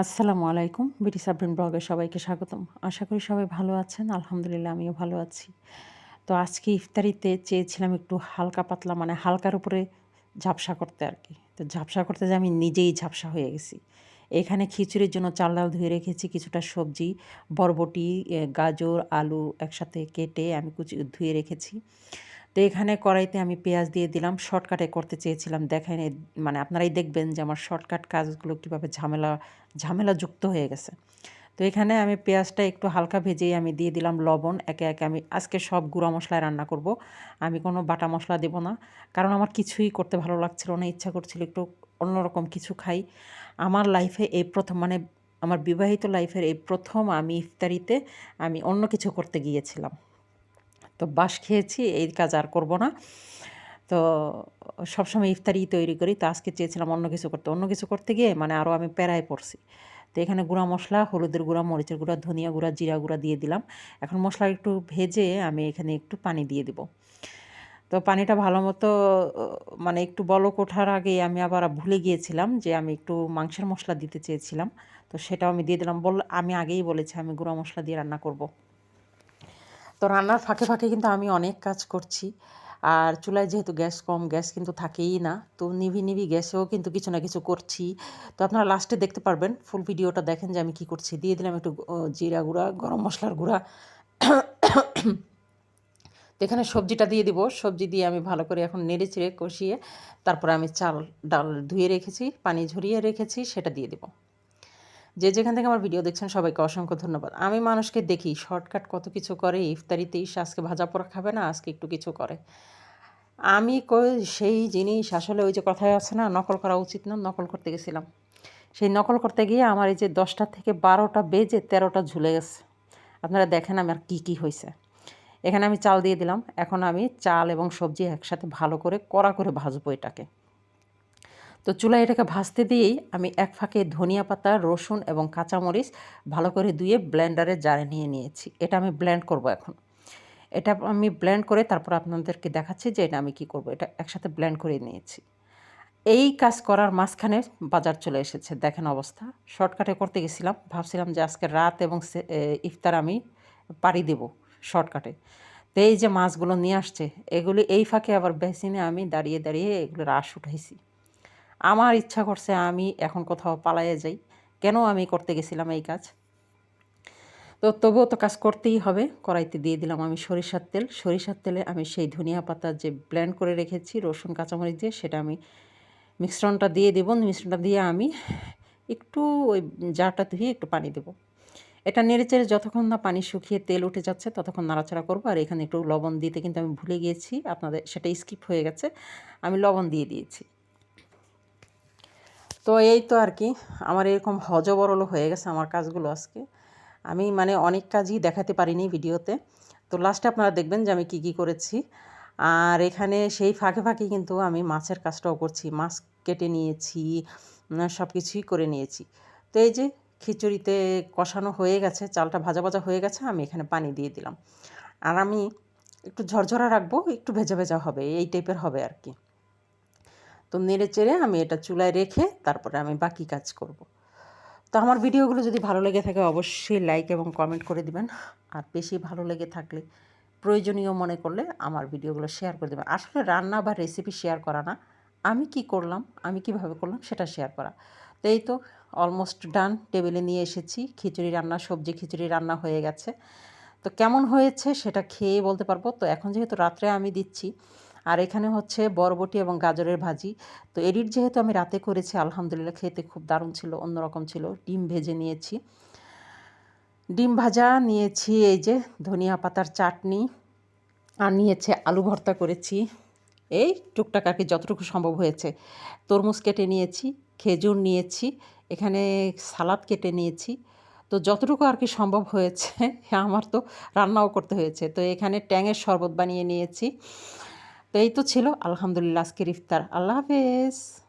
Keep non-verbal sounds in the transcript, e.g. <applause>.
আসসালামু আলাইকুম, বিটি সাবরিন ব্লগে সবাইকে স্বাগতম। আশা করি সবাই ভালো আছেন, আলহামদুলিল্লাহ আমিও ভালো আছি। তো আজকে ইফতারিতে চেয়েছিলাম একটু হালকা পাতলা মানে হালকার উপরে ঝাপসা করতে আর কি। তো ঝাপসা করতে যে আমি নিজেই ঝাপসা হয়ে গেছি। এখানে খিচুড়ির জন্য চাল ডাল ধুয়ে রেখেছি, কিছুটা সবজি, বরবটি গাজর, আলু একসাথে কেটে আমি কুচি ধুয়ে রেখেছি। তো এখানে কড়াইতে আমি পেঁয়াজ দিয়ে দিলাম, শর্টকাটে করতে চেয়েছিলাম, দেখেন মানে আপনারাই দেখবেন যে আমার শর্টকাট কাজগুলো কীভাবে ঝামেলা ঝামেলা যুক্ত হয়ে গেছে। তো এখানে আমি পেঁয়াজটা একটু হালকা ভেজেই আমি দিয়ে দিলাম লবণ, একে একে আমি আজকে সব গুঁড়া মশলায় রান্না করব। আমি কোনো বাটা মশলা দেব না, কারণ আমার কিছুই করতে ভালো লাগছিল না, ইচ্ছা করছিল একটু অন্যরকম কিছু খাই। আমার লাইফে এই প্রথম মানে আমার বিবাহিত লাইফের এই প্রথম আমি ইফতারিতে আমি অন্য কিছু করতে গিয়েছিলাম। তো বাস খেয়েছি, এই কাজ আর করব না। তো সবসময় ইফতারি তৈরি করি, তো আজকে চেয়েছিলাম অন্য কিছু করতে। অন্য কিছু করতে গিয়ে মানে আরও আমি প্যারায় পড়ছি। তো এখানে গুঁড়া মশলা, হলুদের গুঁড়া, মরিচের গুঁড়া, ধনিয়া গুঁড়া, জিরা গুঁড়া দিয়ে দিলাম। এখন মশলা একটু ভেজে আমি এখানে একটু পানি দিয়ে দিব। তো পানিটা ভালো মতো মানে একটু বলক ওঠার আগে আমি আবার ভুলে গিয়েছিলাম যে আমি একটু মাংসের মশলা দিতে চেয়েছিলাম। তো সেটাও আমি দিয়ে দিলাম। বল, আমি আগেই বলেছি আমি গুঁড়া মশলা দিয়ে রান্না করব। তো রান্নার ফাঁকে ফাঁকে কিন্তু আমি অনেক কাজ করছি। আর চুলায় যেহেতু গ্যাস কম, গ্যাস কিন্তু থাকেই না, তো নিভি নিভি গ্যাসেও কিন্তু কিছু না কিছু করছি। তো আপনারা লাস্টে দেখতে পারবেন ফুল ভিডিওটা দেখেন যে আমি কি করছি। দিয়ে দিলাম একটু জিরা গুঁড়া, গরম মশলার গুঁড়া। <coughs> তো এখানে সবজিটা দিয়ে দিব। সবজি দিয়ে আমি ভালো করে এখন নেড়ে চেড়ে কষিয়ে, তারপরে আমি চাল, ডাল ধুয়ে রেখেছি, পানি ঝরিয়ে রেখেছি, সেটা দিয়ে দিব। যে যেখান থেকে আমার ভিডিও দেখছেন, সবাইকে অসংখ্য ধন্যবাদ। আমি মানুষকে দেখি শর্টকাট কত কিছু করে ইফতারিতেই আজকে ভাজা পোড়া খাবে না, আজকে একটু কিছু করে। আমি সেই জিনিস আসলে ওই যে কথায় আছে না, নকল করা উচিত না, নকল করতে গেছিলাম। সেই নকল করতে গিয়ে আমার এই যে দশটা থেকে বারোটা বেজে তেরোটা ঝুলে গেছে। আপনারা দেখেন আমার কি কি হয়েছে এখানে আমি চাল দিয়ে দিলাম, এখন আমি চাল এবং সবজি একসাথে ভালো করে, কড়া করে ভাজবো এটাকে। তো চুলায় এটাকে ভাজতে দিয়েই আমি এক ফাঁকে ধনিয়া পাতা, রসুন এবং কাঁচামরিচ ভালো করে ধুয়ে ব্লেন্ডারে জারে নিয়ে নিয়েছি। এটা আমি ব্লেন্ড করব এখন। এটা আমি ব্লেন্ড করে তারপর আপনাদেরকে দেখাচ্ছি যে এটা আমি কি করব। এটা একসাথে ব্লেন্ড করে নিয়েছি। এই কাজ করার মাঝখানে বাজার চলে এসেছে। দেখেন অবস্থা। শর্টকাটে করতে গেছিলাম। ভাবছিলাম যে আজকে রাত এবং ইফতার আমি পাড়ি দেব শর্টকাটে। তো এই যে মাছগুলো নিয়ে আসছে, এগুলি এই ফাঁকে আবার বেসিনে আমি দাঁড়িয়ে দাঁড়িয়ে এগুলো রাস উঠাইছি। আমার ইচ্ছা করছে আমি এখন কোথাও পালাইয়ে যাই। কেন আমি করতে গেছিলাম এই কাজ? তো তবুও তো কাজ করতেই হবে, কড়াইতে দিয়ে দিলাম আমি সরিষার তেল। সরিষার তেলে আমি সেই ধনিয়া পাতা যে ব্লেন্ড করে রেখেছি, রসুন, কাঁচামরিচ দিয়ে, সেটা আমি মিশ্রণটা দিয়ে দেবো। মিশ্রণটা দিয়ে আমি একটু ওই জারটা ধুয়ে একটু পানি দেবো। এটা নেড়েচেড়ে যতক্ষণ না পানি শুকিয়ে তেল উঠে যাচ্ছে, ততক্ষণ নাড়াচাড়া করব। আর এখানে একটু লবণ দিতে কিন্তু আমি ভুলে গিয়েছি, আপনাদের সেটা স্কিপ হয়ে গেছে, আমি লবণ দিয়ে দিয়েছি। তো এই তো আর কি আমার এরকম হজবরল হয়ে গেছে আমার কাজগুলো আজকে। আমি মানে অনেক কাজই দেখাতে পারিনি ভিডিওতে। তো লাস্টে আপনারা দেখবেন যে আমি কি কি করেছি। আর এখানে সেই ফাঁকে ফাঁকে কিন্তু আমি মাছের কাজটাও করছি। মাছ কেটে নিয়েছি সব কিছুই করে নিয়েছি। তো এই যে খিচুড়িতে কষানো হয়ে গেছে, চালটা ভাজা ভাজা হয়ে গেছে, আমি এখানে পানি দিয়ে দিলাম। আর আমি একটু ঝরঝরা রাখব, একটু ভেজা ভেজা হবে, এই টাইপের হবে আর কি তো নেড়ে চেড়ে আমি এটা চুলায় রেখে তারপরে আমি বাকি কাজ করব। তো আমার ভিডিওগুলো যদি ভালো লেগে থাকে অবশ্যই লাইক এবং কমেন্ট করে দিবেন। আর বেশি ভালো লেগে থাকলে প্রয়োজনীয় মনে করলে আমার ভিডিওগুলো শেয়ার করে দেবেন। আসলে রান্না বা রেসিপি শেয়ার করা না। আমি কি করলাম, আমি কীভাবে করলাম সেটা শেয়ার করা। তো এই তো অলমোস্ট ডান টেবিলে নিয়ে এসেছি। খিচুড়ি রান্না, সবজি খিচুড়ি রান্না হয়ে গেছে। তো কেমন হয়েছে সেটা খেয়ে বলতে পারব? তো এখন যেহেতু রাত্রে আমি দিচ্ছি আর এখানে হচ্ছে বরবটি এবং গাজরের ভাজি। তো এডিট যেহেতু আমি রাতে করেছি, আলহামদুলিল্লাহ খেতে খুব দারুণ ছিল, অন্যরকম ছিল। ডিম ভেজে নিয়েছি। ডিম ভাজা নিয়েছি এই যে ধনিয়া পাতার চাটনি আর নিয়েছে আলু ভর্তা করেছি। এই টুকটাক আর কি যতটুকু সম্ভব হয়েছে। তরমুজ কেটে নিয়েছি, খেজুর নিয়েছি, এখানে সালাদ কেটে নিয়েছি। তো যতটুকু আর কি সম্ভব হয়েছে, আমার তো রান্নাও করতে হয়েছে। তো এখানে ট্যাঙের শরবত বানিয়ে নিয়েছি। তো এই তো ছিল। আলহামদুলিল্লাহ আজকের ইফতার। আল্লাহ হাফেজ।